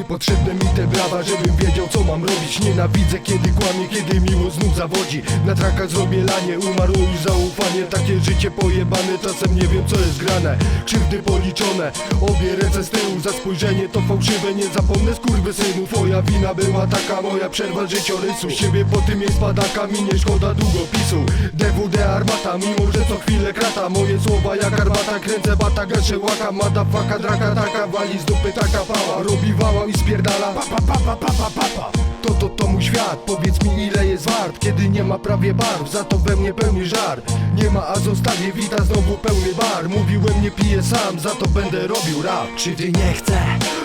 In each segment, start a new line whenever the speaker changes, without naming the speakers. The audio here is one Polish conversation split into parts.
Potrzebne mi te brawa, żebym wiedział co mam robić. Nienawidzę kiedy kłamie, kiedy miłość znów zawodzi. Na trakach zrobię lanie, umarło już zaufanie. Takie życie pojebane, czasem nie wiem co jest grane. Krzywdy policzone, obie ręce z tyłu Za spojrzenie. To fałszywe, nie zapomnę synu. Twoja wina była taka, moja przerwa życiorysu. Z siebie po tym jest padaka, mi nie szkoda długopisu. DWD armata, mimo że co chwilę krata. Moje słowa jak armata, kręcę bata, gaszę łaka. Madafaka, draka taka, wali z dupy taka pała. Robi wała i spierdala pa, pa, pa, pa. To, to, to mój świat, powiedz mi ile jest wart Kiedy nie ma prawie barw, za to we mnie pełny żar Nie ma, a zostawię wita znowu pełny bar Mówiłem nie piję sam, za to będę robił rap
Czy ty nie chcę?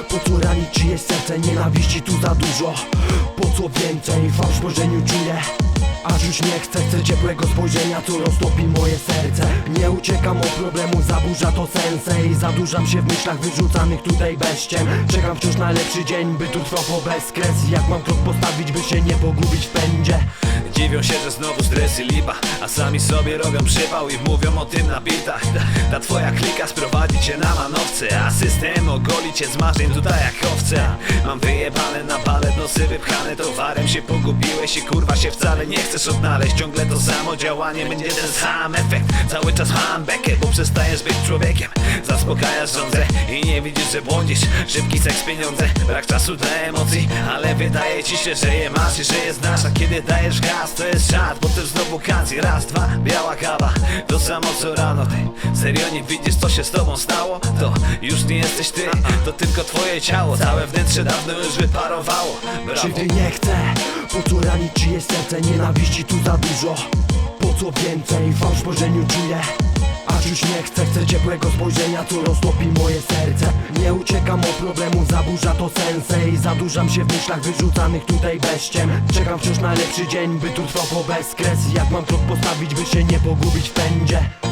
Po co ranić czyjeś serce? Nienawiści tu za dużo Po co więcej? Fałsz w czuję Aż już nie chcę, chcę ciepłego spojrzenia Co roztopi moje serce. Nie uciekam od problemu, zaburza to sensej Zadurzam się w myślach wyrzucanych tutaj bezciem. Czekam wciąż na lepszy dzień, by tu trwał po bezkres Jak mam krok postawić, by się nie pogubić w pędzie?
Dziwią się, że znowu stres i lipa A sami sobie robią przypał i mówią o tym na bitach. Ta, ta twoja klika sprowadzi cię na manowce A system ogoli cię z marzeń tutaj jak owce. Mam wyjebane na palet, nosy wypchane towarem Się pogubiłeś i kurwa się wcale nie chcesz odnaleźć? Ciągle to samo działanie, będzie ten sam efekt. Cały czas mam bekę, bo przestajesz być człowiekiem. Zaspokajasz żądzę i nie widzisz, że błądzisz. Szybki seks, pieniądze, brak czasu dla emocji. Ale wydaje ci się, że je masz i że je znasz. A kiedy dajesz gaz, to jest czad, potem znowu kancji Raz, dwa, biała kawa, to samo co rano Ty. Serio nie widzisz, co się z tobą stało? To już nie jesteś ty, to tylko twoje ciało. Całe wnętrze dawno już wyparowało. Brawo.
Krzywdy nie chcę, po co ranić czyjeś Nienawiści tu za dużo, po co więcej Fałsz w spojrzeniu czuję? Aż już nie chcę, chcę ciepłego spojrzenia Co roztopi moje serce. Nie uciekam od problemu, zaburza to sensej Zadurzam się w myślach wyrzucanych tutaj bezciem. Czekam wciąż na lepszy dzień, by tu trwał po bezkres. Jak mam krok postawić, by się nie pogubić w pędzie